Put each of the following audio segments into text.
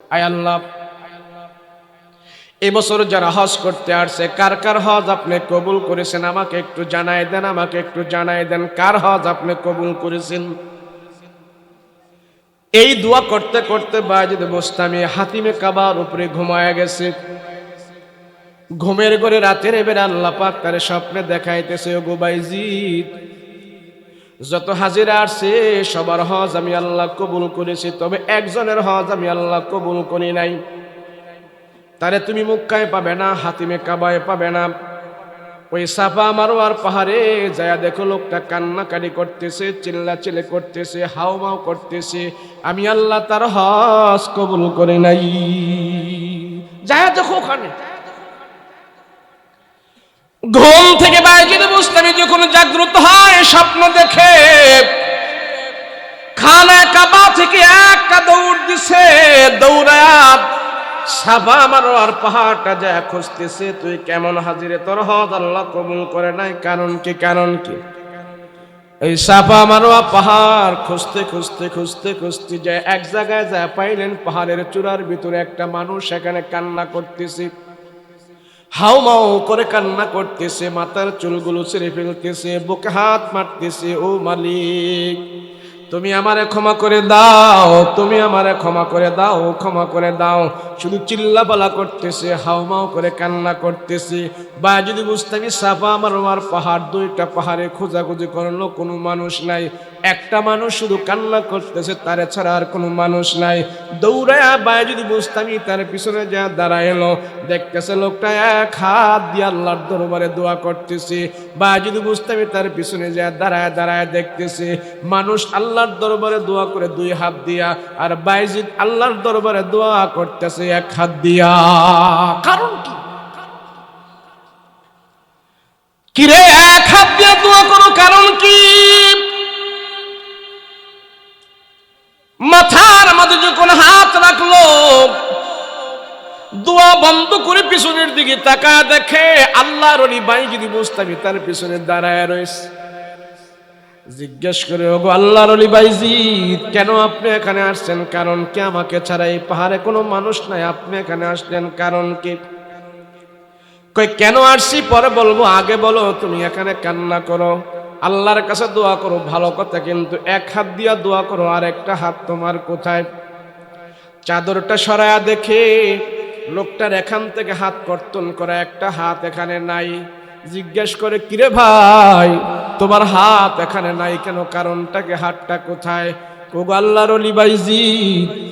আয় আল্লাহ। এবছর যারা হজ করতে আসছে, কার কার হজ আপনি কবুল করেছেন? আমাকে একটু জানাই দেন, আমাকে একটু জানাই দেন, কার হজ আপনি কবুল করেছেন? এই দোয়া করতে করতে বাজিদ বোস্তামি হাতিমে কাবার উপরে ঘুমায় গেছে। ঘুমের ঘরে রাতের এবার আল্লাহ পাক তার স্বপ্নে দেখাইতেছে ও গোবাইজিৎ যত হাজিরা আসছে, সবার হজ আমি আল্লাহ কবুল করেছি, তবে একজনের হজ আমি আল্লাহ কবুল করি নাই। তারে তুমি মুক্কায় পাবে না, হাতিমে কাবায় পাবে না। ওই সাফা মারোয়ার পাহাড়ে যায় দেখো, লোকটা কান্নাকাটি করতেছে চিল্লা চিল্লে করতেছে হাও মাও করতেছে, আমি আল্লাহ তার হজ কবুল করে নাই। যায় দেখো ওখানে। ঘুম থেকে বাইরে বুঝতে যখন জাগ্রত হয়, স্বপ্ন দেখে খানা কাবা থেকে একটা দৌড় দিছে, দৌড়ায়া সাফা আমার আর পাহাড়টা যা খুঁজতেছে, তুই কেমন হাজিরে? তোর হজ আল্লাহ কবুল করে নাই, কারণ কি কারণ কি? এই সাফা মারোয়া পাহাড় খুঁজতে খুঁজতে খুঁজতে খুঁজতে যায় এক জায়গায় যায় পাইলেন, পাহাড়ের চূড়ার ভিতরে একটা মানুষ সেখানে কান্না করতেছে। হাউ মাউ করে কান্না করতেছে, মাথার চুলগুলো ছেড়ে ফেলতেছে, বুকে হাত মারতেছে, ও মালিক, তুমি আমারে ক্ষমা করে দাও, তুমি আমারে ক্ষমা করে দাও, ক্ষমা করে দাও। শুধু চিল্লাপালা করতেছে, হাউমাউ করে কান্না করতেছে। বা যদি বুঝতাম সাফা আমার পাহাড়, দুইটা পাহাড়ে খোঁজাখুঁজি করল কোনো মানুষ নাই। একটা মানুষ শুধু কান্না করতেছে, তারে ছাড়া আর কোনো মানুষ নাই। দৌড়ায়া বায় যদি বুঝতামি তার পিছনে যা দাঁড়ায় এলো দেখতেছে লোকটা এক হাত দিয়ে আল্লাহর দরবারে দোয়া করতেছে। বা যদি বুঝতামি তার পিছনে যা দাঁড়ায় দাঁড়ায় দেখতেছে। মানুষ আল্লাহর দরবারে দোয়া করে দুই হাত দিয়া, আর বাইজিদ আল্লাহর দরবারে দোয়া করতেছে এক হাত দিয়া। কারণ কি? কিরে, এক হাত দিয়ে দোয়া করো কারণ কি? মাথার মাঝে যখন হাত রাখল, দোয়া বন্ধ করে পিছনের দিকে তাকা দেখে আল্লাহর বাই যদি বুঝতামি তার পিছনে দাঁড়ায় রয়েছে। জিজ্ঞেস করে, ওগো আল্লাহর অলি বাইজি, কেন আপনি এখানে আসছেন? কারণ কি আমাকে ছাড়া এই পাহাড়ে কোনো মানুষ নাই? আপনি এখানে আসলেন কারণ কি? কই কেন আসছি? পরে বলব, আগে বলো, তুমি এখানে কান্না করো। আল্লাহর কাছে দোয়া করো, ভালো কথা, কিন্তু এক হাত দিয়া দোয়া করো, আর একটা হাত তোমার কোথায়? চাদরটা সরায়া দেখে লোকটার এখান থেকে হাত কর্তন করা, একটা হাত এখানে নাই। জিজ্ঞেস করে, কিরে ভাই, তোমার হাত এখানে নাই কেন? কারণটাকে হাতটা কোথায়?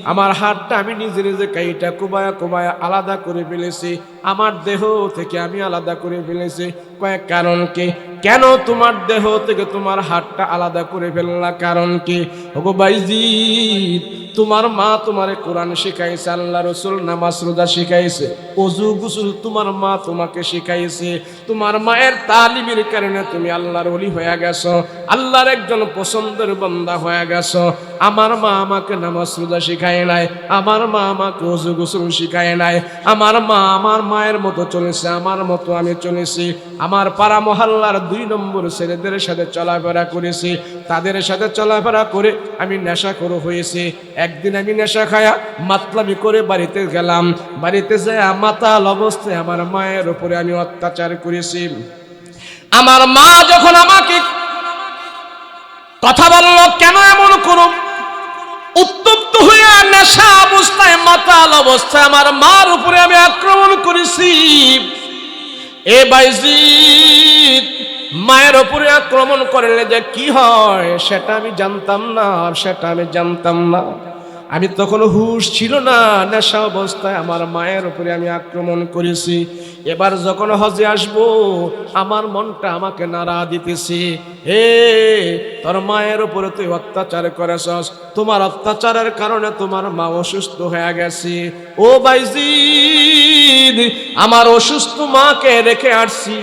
আমার হাতটা আমি নিজে নিজে কাইটা কুবায়া কুবায়া আলাদা করে ফেলেছি। আমার দেহ থেকে আমি আলাদা করে ফেলেছি। কয়েক কারণ কি? কেন তোমার দেহ থেকে তোমার হাতটা আলাদা করে ফেললা? কারণ কি? ওগো বাইজি তোমার মা তোমারে কোরআন শিখাইছে, আল্লাহ রসুল নামাজ রোজা শিখাইছে। অজু গুসুল তোমার মা তোমাকে শিখাইছে। তোমার মায়ের তালিমের কারণে তুমি আল্লাহর অলি হয়ে গেছো। আল্লাহর একজন পছন্দের বন্দা হয়ে গেছো। আমার মা আমাকে নামাজ রোজা শিখায় নাই, আমার মা আমাকে অজু গুসুল শিখায় নাই, আমার মা আমার মায়ের মতো চলেছে, আমার মতো আমি চলেছি, আমার পাড়া মহল্লার দুই নম্বর ছেলেদের সাথে চলাফেরা করেছি, তাদের সাথে চলাফেরা করে আমি নেশা করে হয়েছি, একদিন আমি নেশা খায়া মাতলামি করে বাড়িতে গেলাম, বাড়িতে যায় মাতাল অবস্থায় আমার মায়ের উপরে আমি অত্যাচার করেছি। আমার মা যখন আমাকে কথা বলল, কেন এমন হয়ে নেশা অবস্থায়, মাতাল অবস্থায় আমার মার উপরে আমি আক্রমণ করেছি। এ বাইজি মায়ের উপরে আক্রমণ করলে যে কি হয়, সেটা আমি জানতাম না সেটা আমি জানতাম না। আমি তখন হুশ ছিল না, নেশা অবস্থায় আমার মায়ের উপরে আমি আক্রমণ করেছি। এবার যখন হজে আসব, আমার মনটা আমাকে নাড়া দিতেছে। হে, তোর মায়ের উপরে তুই অত্যাচার করেছস। তোমার অত্যাচারের কারণে তোমার মা অসুস্থ হয়ে গেছে। ও বাইজি আমার অসুস্থ মাকে রেখে আসছি।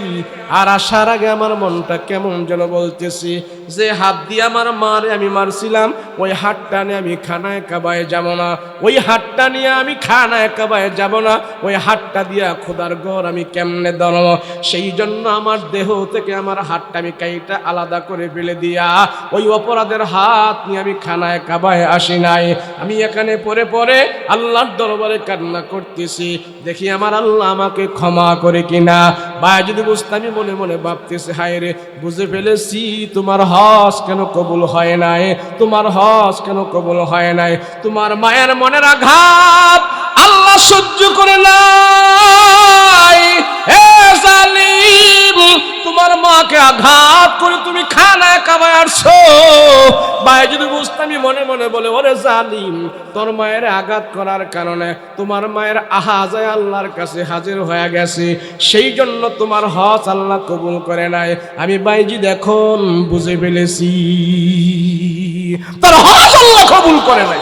আর আসার আগে আমার মনটা কেমন যেন বলতেছি, যে হাত দিয়ে আমার মারে আমি মারছিলাম, ওই হাতটা নিয়ে আমি খানায় কাবায় যাব না। ওই হাতটা নিয়ে আমি খানায় কাবায় যাব না। ওই হাতটা দিয়া খোদার ঘর আমি কেমনে ধরব? সেই জন্য আমার দেহ থেকে আমার হাতটা আমি কাইটা আলাদা করে ফেলে দিয়া ওই অপরাধের হাত নিয়ে আমি খানায় কাবায় আসি নাই। আমি এখানে পরে পরে আল্লাহর দরবারে কান্না করতেছি। দেখি আমার আল্লাহ আমাকে ক্ষমা করে কিনা। বা যদি বুঝতে আমি মনে মনে ভাবতেছি, হায় রে, বুঝে ফেলেছি, তোমার হস কেন কবুল হয় নাই? তোমার হস কেন কবুল হয় নাই? তোমার মায়ের মনের আঘাত সহ্য করে নাই। হে জালিম, তোমার মাকে আঘাত করে তুমি খানায় কাবায় আসছো ভাই, যদি বুঝতামই মনে মনে বলে, ওরে জালিম, তোর মায়ের আঘাত করার কারণে তোমার মায়ের আহাজায় আল্লাহর কাছে হাজির হয়ে গেছে। সেই জন্য তোমার হজ আল্লাহ কবুল করে নাই। আমি বাইজি দেখুন, বুঝে ফেলেছি। তার হজ আল্লাহ কবুল করে নাই।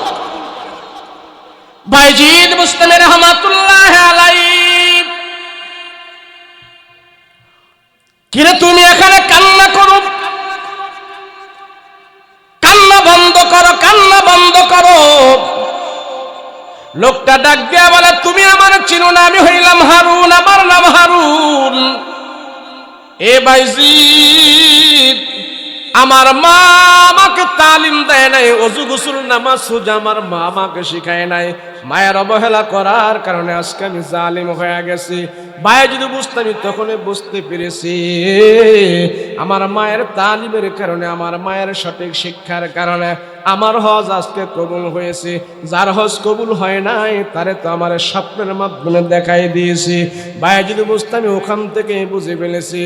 ভাইজিদ মুসলিম রহমাতুল্লাহ আলাইহি। কিরে তুমি এখানে কান্না করো? কান্না বন্ধ করো, কান্না বন্ধ করো। লোকটা ডাক দিয়া বলে, তুমি আমার চিনো না, আমি হইলাম হারুন, আমার নাম হারুন। এ বাইজিদ আমার মা আমাকে তালিম দেয় নাই, অজু গুসুল নামাজ সোজা আমার মা আমাকে শিখায় নাই। মায়ের অবহেলা করার কারণে আজকে আমি জালিম হয়ে গেছি। ভাই, যদি বুঝতামি তখনই বুঝতে পেরেছি। আমার মায়ের তালিমের কারণে, আমার মায়ের সঠিক শিক্ষার কারণে আমার হজ আজকে কবুল হয়েছে। যার হজ কবুল হয় নাই, তারে তো আমার স্বপ্নের মাধ্যমে দেখাই দিয়েছি। ভাই, যদি বুঝতাম ওখান থেকে বুঝে ফেলেছি,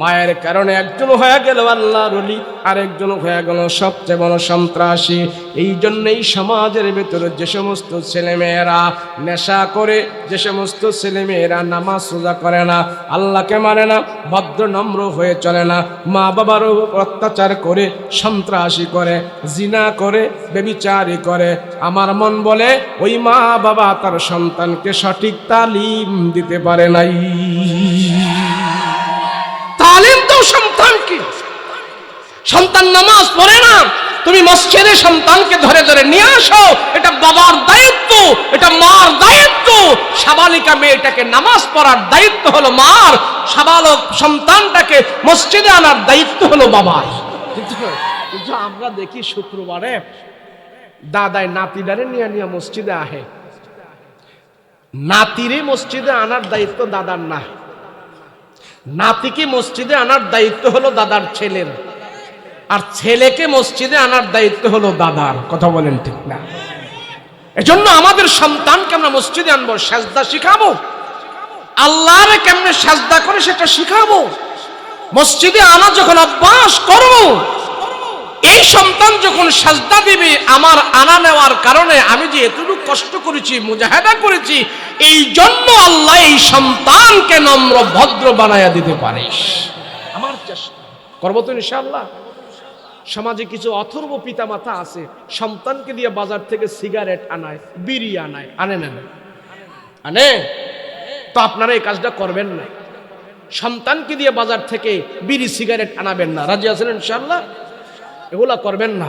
মায়ের কারণে একজন হয়ে গেল আল্লাহ রলি আরেকজন হয়ে গেল সবচেয়ে বড় সন্ত্রাসী। এই জন্যই সমাজের ভেতরে যে সমস্ত ছেলেমেয়েরা নেশা করে, যে সমস্ত ছেলেমেয়েরা নামাজ সোজা করে না, আল্লাহকে মানে না, ভদ্র, নম্র হয়ে চলে না মা বাবারও অত্যাচার করে, সন্ত্রাসী করে, জিনা করে, বেবিচারি করে। আমার মন বলে, ওই মা বাবা তার সন্তানকে সঠিক তালিম দিতে পারে নাই। তালিম তো সন্তানকে। সন্তান নামাজ পড়ে না। তুমি মসজিদে সন্তানকে ধরে ধরে নিয়ে আসো। এটা বাবার দায়িত্ব, এটা মার দায়িত্ব। সাবালিকা মেয়েটাকে নামাজ পড়ার দায়িত্ব হলো মার। সাবালক সন্তানটাকে মসজিদে আনার দায়িত্ব হলো বাবার। কিন্তু আমরা দেখি শুক্রবারে, দাদাই নাতিদারে নিয়ে নিয়ে মসজিদে আহে। নাতিরে মসজিদে আনার দায়িত্ব দাদার না। নাতিকে মসজিদে আনার দায়িত্ব হলো দাদার ছেলের। আর ছেলেকে মসজিদে আনার দায়িত্ব হলো দাদার। কথা বলেন ঠিক না? এজন্য আমাদের সন্তানকে আমরা মসজিদে আনব, সাজদা শিখাবো। আল্লাহরে কেমনে সাজদা করে সেটা শিখাবো। মসজিদে আনা যখন অভ্যাস করব এই সন্তান যখন সাজদা দিবে, আমার আনা নেওয়ার কারণে আমি যে এতটুকু কষ্ট করেছি, মুজাহেদা করেছি, এই জন্য আল্লাহ এই সন্তানকে নম্র, ভদ্র বানায়া দিতে পারিস আমার চেষ্টা। করব তো ইনশাআল্লাহ? সমাজে কিছু অথর্ব পিতামাতা আছে, সন্তানকে দিয়ে বাজার থেকে সিগারেট আনায়, বিড়ি আনায়, আনে না? আনে? তো আপনারা এই কাজটা করবেন না। সন্তানকে দিয়ে বাজার থেকে বিড়ি, সিগারেট আনাবেন না। রাজি আছেন ইনশাল্লাহ এগুলা করবেন না।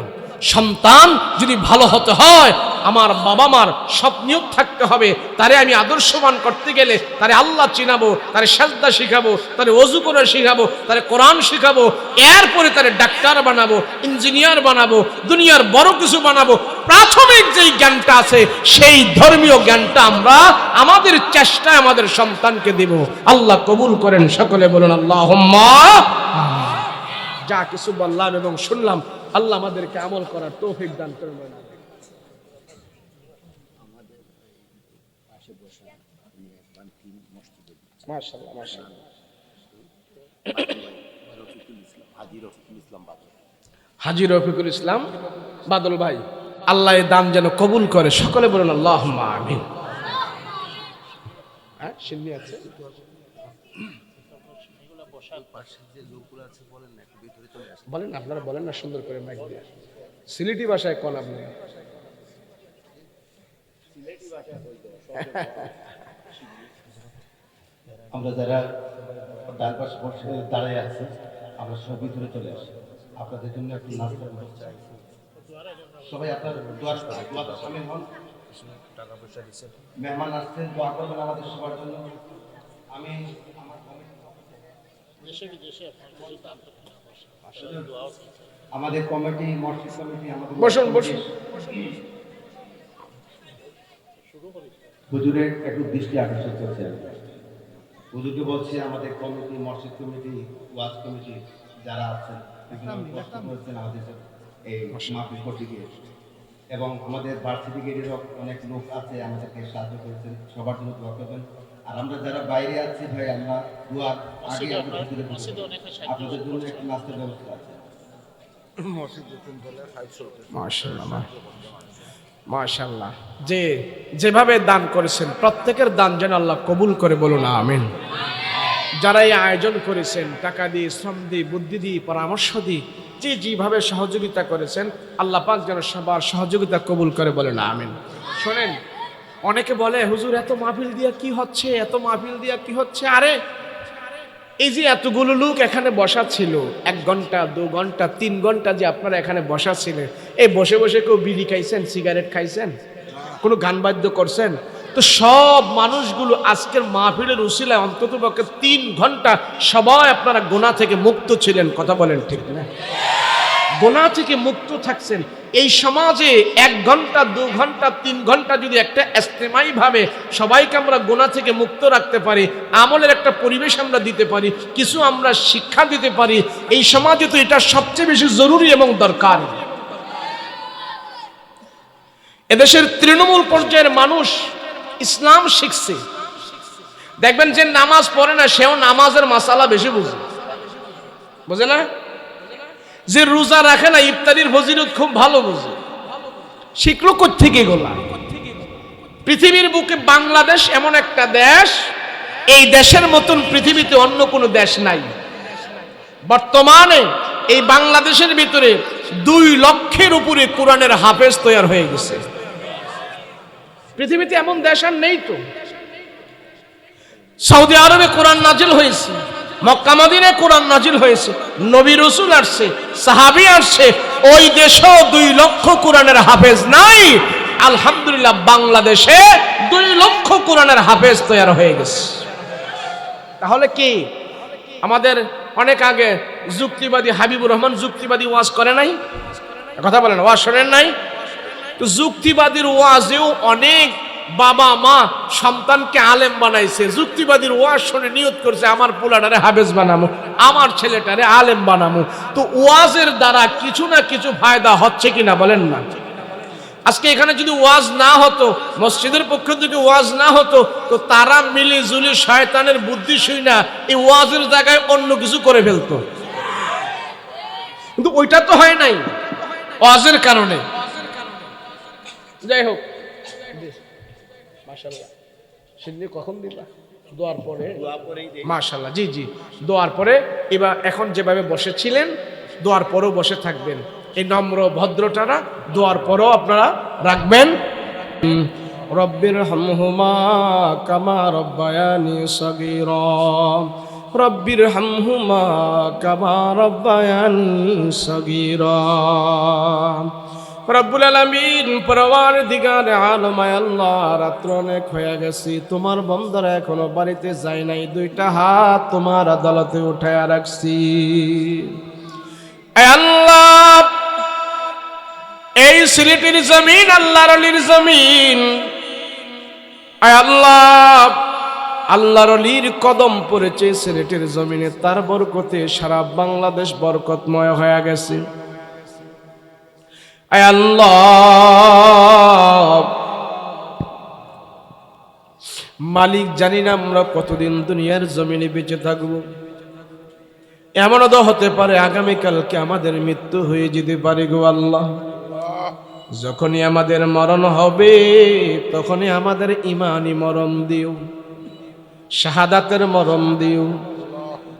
সন্তান যদি ভালো হতে হয়, আমার বাবা মার সব নিয়োগ থাকতে হবে, তারে আমি আদর্শবান করতে গেলে তারে আল্লাহ চিনাবো, তারে সাজদা শিখাবো, তারে অজু করে শিখাবো, তারে কোরআন শিখাবো, এরপরে তারে ডাক্তার বানাবো, ইঞ্জিনিয়ার বানাবো, দুনিয়ার বড় কিছু বানাবো। প্রাথমিক যেই জ্ঞানটা আছে, সেই ধর্মীয় জ্ঞানটা আমরা আমাদের চেষ্টায় আমাদের সন্তানকে দেব। আল্লাহ কবুল করেন, সকলে বলুন আল্লাহ যা কিছু বললাম এবং শুনলাম, আল্লাহ আমাদেরকে আমল করার তৌফিক দান করে মাশাআল্লাহ মাশাআল্লাহ। হাজি রফিকুল ইসলাম বাদল ভাই, আল্লাহ এই দান যেন কবুল করে। সকলে বলুন আল্লাহ আমিন। হ্যাঁ আছে? বলেন না, আপনারা বলেন না সুন্দর করে মাইক দিয়ে। সিলেটি ভাষায় কোন আপনি। আমরা যারা ডান পাশে বসে দাঁড়ায় আছি আমরা সব ভিতরে চলে আসি। আপনাদের জন্য একটু নাস্তার ব্যবস্থা আছে। সবাই আপনার দোয়ার দোয়াতে সামিল হন। মেহমান আসছেন দোয়া করবেন আমাদের সবার জন্য। আমি আমাদের কমিটি মসজিদ কমিটি আমাদের বসুন, বসুন। হুজুরের একটু দৃষ্টি আকর্ষণ করছে হুজুরকে বলছি আমাদের কমিটি মসজিদ কমিটি ওয়াজ কমিটি যারা আছেন করেছেন আমাদের এই মাহফিল করতে গিয়ে এবং আমাদের ভার্সিটি গেটেরও অনেক লোক আছে আমাদেরকে সাহায্য করেছেন সবার জন্য দোয়া করবেন। আর আমরা যারা বাইরে আছি ভাই আমরা দোয়ার আগে আমরা ভিতরে ঢুকবো। আপনাদের জন্য একটু নাস্তার ব্যবস্থা আছে। মাশাল্লাহ মাশাল্লাহ যে যেভাবে দান করেছেন প্রত্যেকের দান যেন আল্লাহ কবুল করে বলুন আমিন। যারা এই আয়োজন করেছেন টাকা দিয়ে শ্রম দিয়ে বুদ্ধি দিয়ে পরামর্শ দিয়ে যে যেভাবে সহযোগিতা করেছেন আল্লাহ পাক যেন সবার সহযোগিতা কবুল করে বলেন আমিন। শোনেন অনেকে বলে, হুজুর, এত মাহফিল দিয়া কি হচ্ছে? এত মাহফিল দিয়া কি হচ্ছে? আরে, এই যে এতগুলো লোক এখানে বসা ছিল, এক ঘণ্টা, দু ঘণ্টা, তিন ঘণ্টা যে আপনারা এখানে বসা ছিলেন, এই বসে বসে কেউ বিড়ি খাইছেন, সিগারেট খাইছেন? কোনো গান বাদ্য করছেন? তো সব মানুষগুলো আজকের মাহফিলের উসিলায় অন্তত পক্ষে তিন ঘণ্টা সবাই আপনারা গোনা থেকে মুক্ত ছিলেন, কথা বলেন ঠিক না? গোনা থেকে মুক্ত থাকছেন। এই সমাজে এক ঘণ্টা, দু ঘণ্টা, তিন ঘণ্টা যদি একটা ভাবে, সবাইকে আমরা গোনা থেকে মুক্ত রাখতে পারি, আমলের একটা পরিবেশ আমরা দিতে পারি, কিছু আমরা শিক্ষা দিতে পারি, এই সমাজে তো এটা সবচেয়ে বেশি জরুরি এবং দরকার। এদেশের তৃণমূল পর্যায়ের মানুষ ইসলাম শিখছে। দেখবেন যে নামাজ পড়ে না, সেও নামাজের মাসালা বেশি বুঝে। বুঝে না? যে রোজা রাখে না, ইফতারির ফজিলত খুব ভালো বুঝে। শিখলো থেকে গোলা পৃথিবীর বুকে বাংলাদেশ এমন একটা দেশ, এই দেশের মতন পৃথিবীতে অন্য কোনো দেশ নাই। বর্তমানে এই বাংলাদেশের ভিতরে দুই লক্ষের উপরে কোরআনের হাফেজ তৈরি হয়ে গেছে। পৃথিবীতে এমন দেশ আর নেই তো। সৌদি আরবে কোরআন নাজিল হয়েছে। মক্কা মদিনায় কোরআন নাজিল হয়েছে, নবী রসুল আসছে, সাহাবি আসছে, ওই দেশেও দুই লক্ষ কোরআনের হাফেজ নাই। আলহামদুলিল্লাহ বাংলাদেশে দুই লক্ষ কোরআনের হাফেজ তৈরি হয়ে গেছে। তাহলে কি আমাদের অনেক আগে যুক্তিবাদী হাবিবুর রহমান যুক্তিবাদী ওয়াজ করে নাই? কথা বলেন, ওয়াজ শোনেন নাই? তো যুক্তিবাদীর ওয়াজেও অনেক বাবা, মা, সন্তানকে আলেম বানাইছে, যুক্তিবাদীর ওয়াজ শুনে নিয়ত করছে, আমার পোলাটারে হাবেজ বানামো, আমার ছেলেটারে আলেম বানামো। তো ওয়াজের দ্বারা কিছু না কিছু ফায়দা হচ্ছে কিনা বলেন না। আজকে এখানে যদি ওয়াজ না হতো, মসজিদের পক্ষ থেকে ওয়াজ না হতো, তো তারা মিলে জুলি শয়তানের বুদ্ধি শুই না, এই ওয়াজের জায়গায় অন্য কিছু করে ফেলতো। কিন্তু ওইটা তো হয় নাই, ওয়াজের কারণে। যাই হোক মাশাল্লাহ সিন্নি কখন দিবা? দোয়ার পরে? মাশাল্লাহ জি জি। দোয়ার পরে এবার এখন যেভাবে বসেছিলেন দোয়ার পরেও বসে থাকবেন। এই নম্র ভদ্রটারা দোয়ার পরেও আপনারা রাখবেন। রব্বির হামহুমা কামা রব্বায়ানি সগীরা। রব্বির হামহুমা কামা রব্বায়ানি সগীরা। রব্বুল আলামিন পরওয়ার দিগার আলমায় আল্লাহ রাত্র অনেক হয়ে গেছি। তোমার বন্ধরা এখনও বাড়িতে যায় নাই। দুইটা হাত তোমার আদালতে উঠায় রাখছি। আল্লাহ, এই সিলেটের জমিন, আল্লাহর আলীর জমিন। আল্লাহ, আল্লাহর অলির কদম পড়েছে সিলেটের জমিনে। তার বরকতে সারা বাংলাদেশ বরকতময় হয়ে গেছে। আল্লাহ। মালিক জানি না আমরা কতদিন দুনিয়ার জমিনে বেঁচে থাকব। এমনও তো হতে পারে আগামীকালকে আমাদের মৃত্যু হয়ে যেতে পারে গো আল্লাহ। যখনই আমাদের মরণ হবে, তখনই আমাদের ইমানি মরণ দিও। শাহাদাতের মরণ দিও।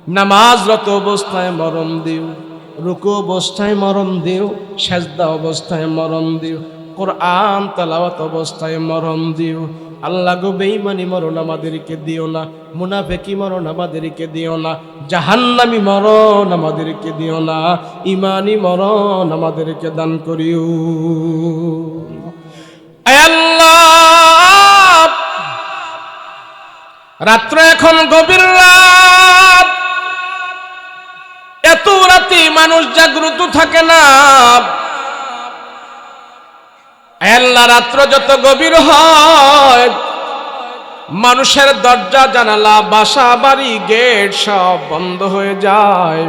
নামাজরত অবস্থায় মরণ দিও। রুকু অবস্থায় মরণ দিও, সেজদা অবস্থায় মরণ দিও, কোরআন তালাওয়াত অবস্থায় মরণ দিও। আল্লাহ গো বেঈমানি মরণ আমাদেরকে দিও না, মুনাফেকি মরণ আমাদেরকে দিও না, জাহান্নামি মরণ আমাদেরকে দিও না ইমানি মরণ আমাদেরকে দান করিও। আল্লাহ! রাত্র এখন গভীর রাত। রাতে মানুষ জাগ্রত থাকে না। আল্লাহ রাত্র যত গভীর হয়, মানুষের দরজা, জানালা, বাসা, বাড়ি, গেট সব বন্ধ হয়ে যায়।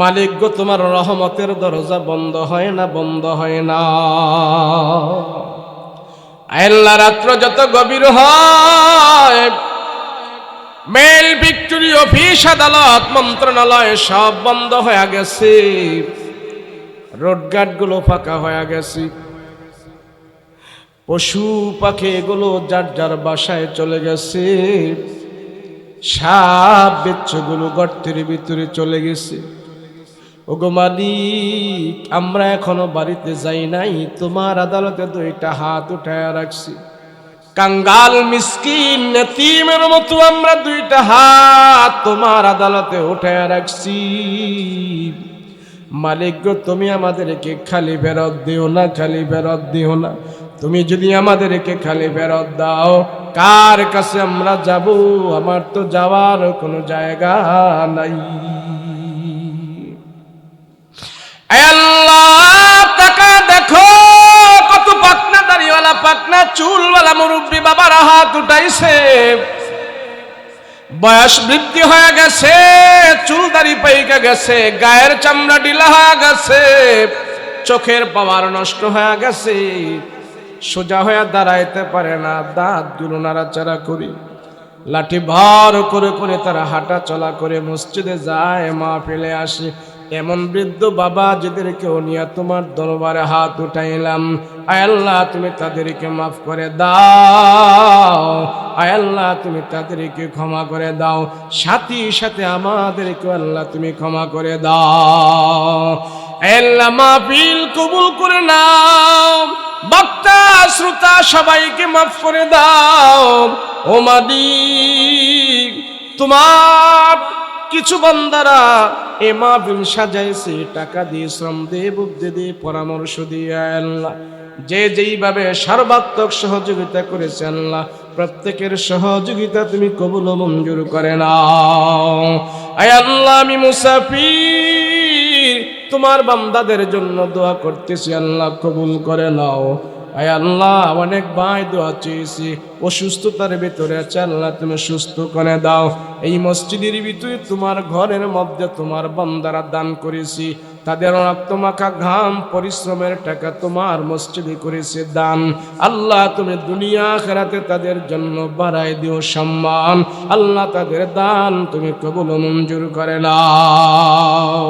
মালিক গো, তোমার রহমতের দরজা বন্ধ হয় না, বন্ধ হয় না। আল্লাহ রাত্র যত গভীর হয় মেল ভিক্টোরি অফিস আদালত মন্ত্রণালয় সব বন্ধ হয়ে গেছে। রোডঘাটগুলো ফাঁকা হয়ে গেছে। পশু পাখি এগুলো যার যার বাসায় চলে গেছে। সাপ বেচ্ছগুলো গর্তের ভিতরে চলে গেছে। ওগো মালিক, আমরা এখনও বাড়িতে যাই নাই, তোমার আদালতে দুইটা হাত উঠায় রাখছি। কাঙ্গাল মিসকিন নেতিমের মতো আমরা দুইটা হাত তোমার আদালতে উঠায় রাখছি। মালিক গো, তুমি আমাদেরকে খালি ফেরত দিও না, খালি ফেরত দিও না। তুমি যদি আমাদেরকে খালি ফেরত দাও, কার কাছে আমরা যাব? আমার তো যাওয়ার কোনো জায়গা নাই। আল্লাহ টাকা দেখো পাকনা চুলওয়ালা মুরব্বী বাবার হাত উঠাইছে। বয়স বৃদ্ধি হয়ে গেছে চুল দাড়ি পাইকা গেছে, গায়ের চামড়া ডিলা হয়ে গেছে, চোখের পাওয়ার নষ্ট হয়ে গেছে। সোজা হয়ে দাঁড়াইতে পারে না, দাঁত দুলো নাড়াচাড়া করি। লাঠি ভার করে করে তারা হাঁটা চলা করে মসজিদে যায় মা ফেলে আসে। এমন বৃদ্ধ বাবা যাদেরকেও নিয়ে তোমার দরবারে হাত উঠাইলাম। আয় আল্লাহ, তুমি তাদেরকে মাফ করে দাও। আয় আল্লাহ, তুমি তাদেরকে ক্ষমা করে দাও। সাথী সাথে আমাদেরকে আল্লাহ তুমি ক্ষমা করে দাও। আয় আল্লাহ, মাহফিল কবুল করে নাও। বক্তা, শ্রোতা সবাইকে মাফ করে দাও। ও মাদি, তোমার কিছু বান্দারা এ মাহফিল সাজাইছে, টাকা দিয়ে শ্রম দিয়ে, বুদ্ধি দিয়ে, পরামর্শ দিয়ে, আল্লাহ। যে যেইভাবে সর্বাত্মক সহযোগিতা করেছে আল্লাহ, প্রত্যেকের সহযোগিতা তুমি কবুল মঞ্জুর করে আয় আল্লাহ, আমি মুসাফির, তোমার বান্দাদের জন্য দোয়া করতেছি, আল্লাহ কবুল করে নাও। আয় আল্লাহ, অনেক ভাই দোয়া চেয়েছি। অসুস্থতার ভিতরে আছে আল্লাহ তুমি সুস্থ করে দাও। এই মসজিদের ভিতরে তোমার ঘরের মধ্যে তোমার বন্দারা দান করেছি। তাদের রক্তমাখা ঘাম, পরিশ্রমের টাকা তোমার মসজিদে করেছে দান। আল্লাহ তুমি দুনিয়া খেরাতে তাদের জন্য বাড়াই দিও সম্মান। আল্লাহ তাদের দান তুমি কবুল মঞ্জুর করে নাও।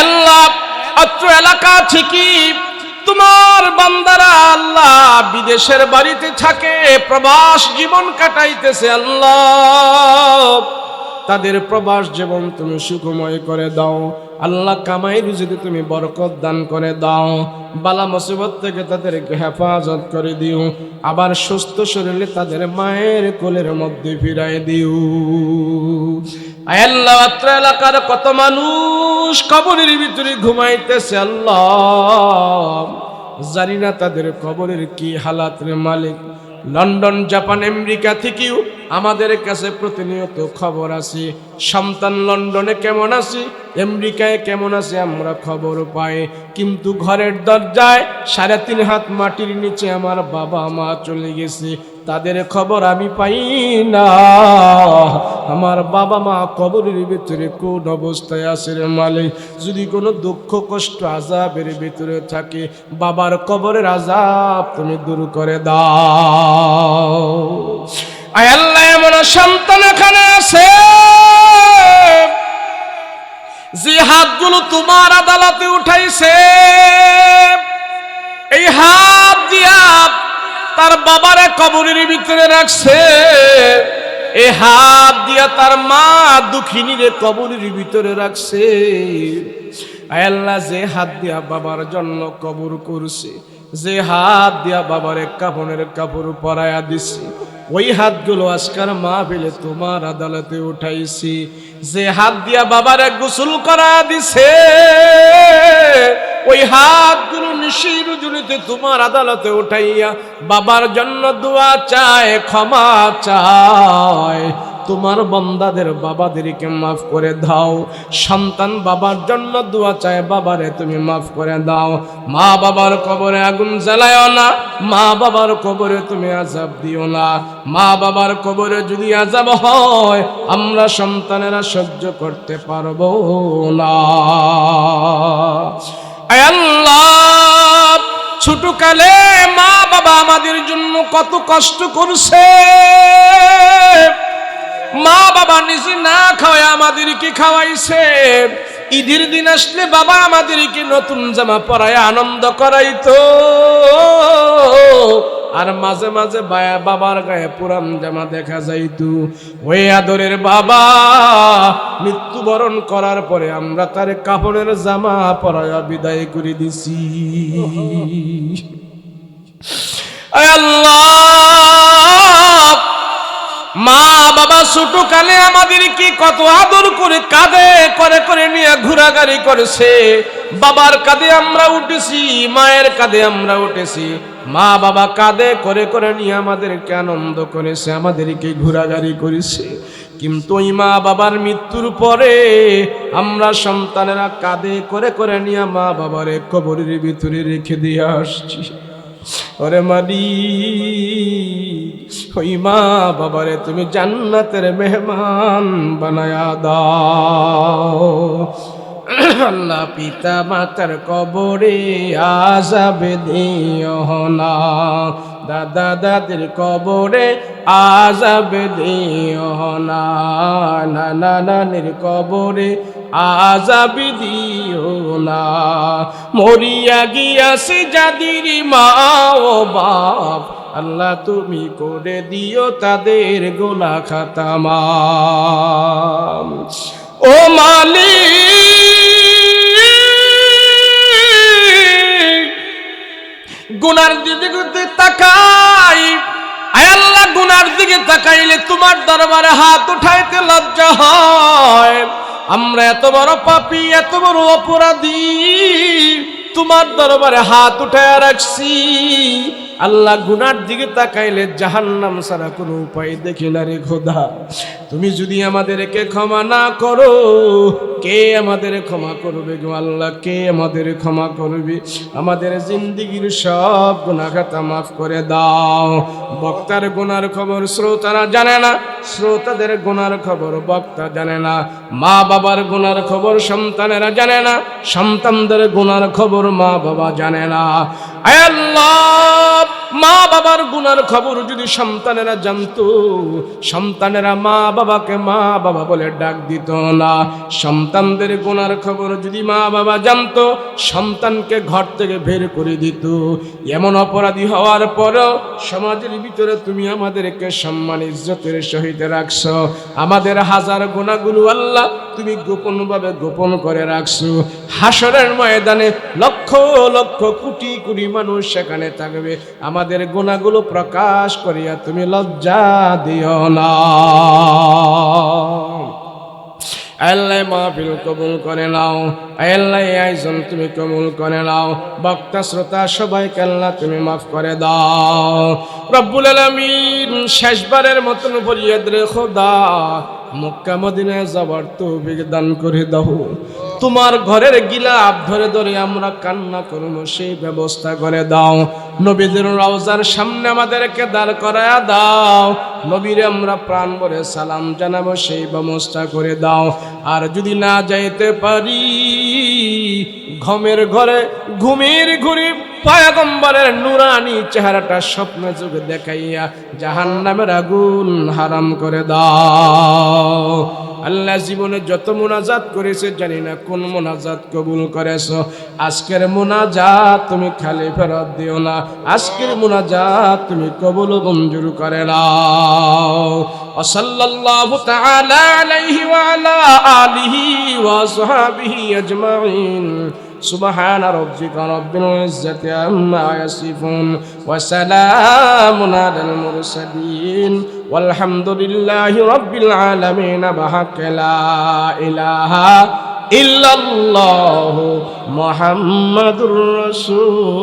আল্লাহ এলাকা ঠিকই তোমার বান্দারা আল্লাহ বিদেশের বাড়িতে থাকে, প্রবাস জীবন কাটাইতেছে আল্লাহ। তাদের প্রবাস জীবন তুমি সুখময় করে দাও, আল্লাহ কামাই রুজিতে তুমি বরকত দান করে দাও, বালা মুসিবত থেকে তাদেরকে হেফাজত করে দিও, আবার সুস্থ শরীরে তাদের মায়ের কোলের মধ্যে ফিরাই দিও। আল্লাহ এলাকার কত মানুষ কবরের ভিতরে ঘুমাইতেছে, আল্লাহ। জানি না তাদের কবরের কি হালাত রে মালিক। লন্ডন, জাপান, আমেরিকা থেকেও আমাদের কাছে প্রতিনিয়ত খবর আছে। সন্তান লন্ডনে কেমন আছে, আমেরিকায় কেমন আছে আমরা খবর পাই। কিন্তু ঘরের দরজায় সাড়ে তিন হাত মাটির নিচে আমার বাবা মা চলে গেছে। তাদের খবর আমি পাই না। আমার বাবা মা কবরের ভিতরে কোন অবস্থায় আছে রে মালিক। যদি কোনো দুঃখ, কষ্ট আজাবের ভিতরে থাকে, বাবার কবরের আজাব তুমি দূর করে দাও। আয় আল্লাহ, এমন সন্তান এখানে আছে। যে হাতগুলো তোমার আদালতে উঠাইছে, এই হাত দিয়া তার বাবারে কবরের ভিতরে রাখছে। এ হাত দিয়া তার মা দুঃখিনীরে কবরের ভিতরে রাখছে। আল্লাহ, যে হাত দিয়া বাবার জন্য কবর করছে, যে হাত দিয়া বাবারে কাপড়ের কাপড় পরায়া দিছে, ওই হাতগুলো আজকার মা ফেলে তোমার আদালতে উঠাইছি। যে হাত দিয়া বাবারে গোসল করা দিছে ওই হাতগুলো নিশির জুনিতে তোমার আদালতে উঠাইয়া, বাবার জন্য দোয়া চায়, ক্ষমা চায়। তোমার বন্দাদের বাবাদেরকে মাফ করে দাও। সন্তান বাবার জন্য দোয়া চায়, বাবারে তুমি মাফ করে দাও। মা বাবার কবরে আগুন জ্বালায়ও না, মা বাবার কবরে তুমি আজাব দিও না। মা বাবার কবরে যদি আজাব হয়, আমরা সন্তানেরা সহ্য করতে পারব না। আল্লাহ, ছোটকালে মা বাবা আমাদের জন্য কত কষ্ট করছে। মা বাবা নিজে না খাওয়ায় আমাদেরকে খাওয়াইছে। ঈদের দিন আসলে বাবা আমাদেরকে নতুন জামা পরায় আনন্দ করাইতো। আর মাঝে মাঝে বায়া বাবার গায়ে পুরান জামা দেখা যাইত। ওই আদরের বাবা মৃত্যুবরণ করার পরে আমরা তার কাপড়ের জামা পরায়া বিদায় করে দিছি। আল্লাহ! মা বাবা ছোট কালে আমাদের কি কত আদর করে কাঁধে করে করে নিয়ে ঘোরাগাড়ি করেছে। বাবার কাঁধে আমরা উঠেছি, মায়ের কাঁধে আমরা উঠেছি। মা বাবা কাঁধে করে করে নিয়ে আমাদেরকে আনন্দ করেছে, আমাদেরকে ঘোরাগাড়ি করেছে। কিন্তু ওই মা বাবার মৃত্যুর পরে আমরা সন্তানেরা কাঁধে করে করে নিয়ে মা বাবারে কবরের ভিতরে রেখে দিয়ে আসছি। ওরে মাদি ওই মা বাবারে তুমি জান্নাতের মেহমান বানায়া দাও। আল্লাহ পিতা মাতার কবরে আজাবে দিও না। দাদা দাদির কবরে আজাবে দিও না। নানা নানির কবরে আজাবি দিও না। মরিয়া গিয়াছে যাদির মা ও বাপ। আল্লাহ তুমি করে দিও তাদের গোলা খাতামা ও মালিক, গুনার দিকে তাকাই, আয় আল্লাহ, গুনার দিকে তাকাইলে তোমার দরবারে হাত উঠাইতে লজ্জা হয়। আমরা এত বড় পাপি এত বড় অপরাধী। তোমার দরবারে হাত উঠায় রাখছি। আল্লাহ গুনার দিকে তাকাইলে জাহান্নাম ছাড়া কোনো উপায় দেখি না রে খোদা। তুমি যদি আমাদেরকে ক্ষমা না করো, কে আমাদের ক্ষমা করবে গো আল্লাহ? কে আমাদের ক্ষমা করবে? আমাদের জিন্দিগির সব গুণাখাতা মাফ করে দাও। বক্তার গুনার খবর শ্রোতারা জানে না, শ্রোতাদের গুনার খবর বক্তা জানে না মা বাবার গুনার খবর সন্তানেরা জানে না, সন্তানদের গুনার খবর মা বাবা জানে না। আল্লাহ মা বাবার গুনার খবর যদি সন্তানেরা জানতো, সন্তানেরা মা বাবাকে মা বাবা বলে ডাক দিত না। সন্তানদের গুনার খবর যদি মা বাবা জানতো, সন্তানকে ঘর থেকে বের করে দিত। এমন অপরাধী হওয়ার পরও সমাজের ভিতরে তুমি আমাদেরকে সম্মান, ইজ্জতের সহিত রাখছো। আমাদের হাজার গুণাগুলো আল্লাহ তুমি গোপনভাবে গোপন করে রাখছো। হাসরের ময়দানে লক্ষ লক্ষ কোটি কোটি মানুষ সেখানে থাকবে। আমাদের গুণাগুলো প্রকাশ করিয়া তুমি লজ্জা দিও না। আল্লাহ মাহফিল কবুল করে নাও। আল্লাহ আয়োজন তুমি কবুল করে নাও। বক্তা, শ্রোতা, সবাইকে আল্লাহ তুমি মাফ করে দাও। রব্বুল আলামিন শেষবারের মতন রে খোদা, মক্কা, মদিনায় যাবার তৌফিক দান করে দাও। তোমার ঘরের গিলাপ ধরে ধরে আমরা কান্না করব, সেই ব্যবস্থা করে দাও। নবীদের রওজার সামনে আমাদেরকে দাঁড় করায়া দাও। নবীরে আমরা প্রাণ ভরে সালাম জানাব, সেই ব্যবস্থা করে দাও। আর যদি না যাইতে পারি, ঘমের ঘরে ঘুমের ঘুরি পায়াগম্বরের নুরানি চেহারাটা স্বপ্ন যুগে দেখাইয়া জাহান নামের আগুন হারাম করে দাও। আল্লাহ জীবনে যত মোনাজাত করেছে জানি না কোন মোনাজাত কবুল করেছ আজকের মোনাজাত তুমি খালি ফেরত দিও না আজকের মোনাজাত তুমি কবুল ও মঞ্জুর করে নাও ওসল্লাল্লাহু তাআলা আলাইহি ওয়া আলা আলিহি ওয়া সাহবিহি আজমাইন سبحان ربك رب العزة عما يصفون وسلام على المرسلين আলহামদুলিল্লাহ রব্বিল আলামিন বাহাকলা ইলাহা ইল্লাল্লাহ মুহাম্মাদুর রাসূলুল্লাহ।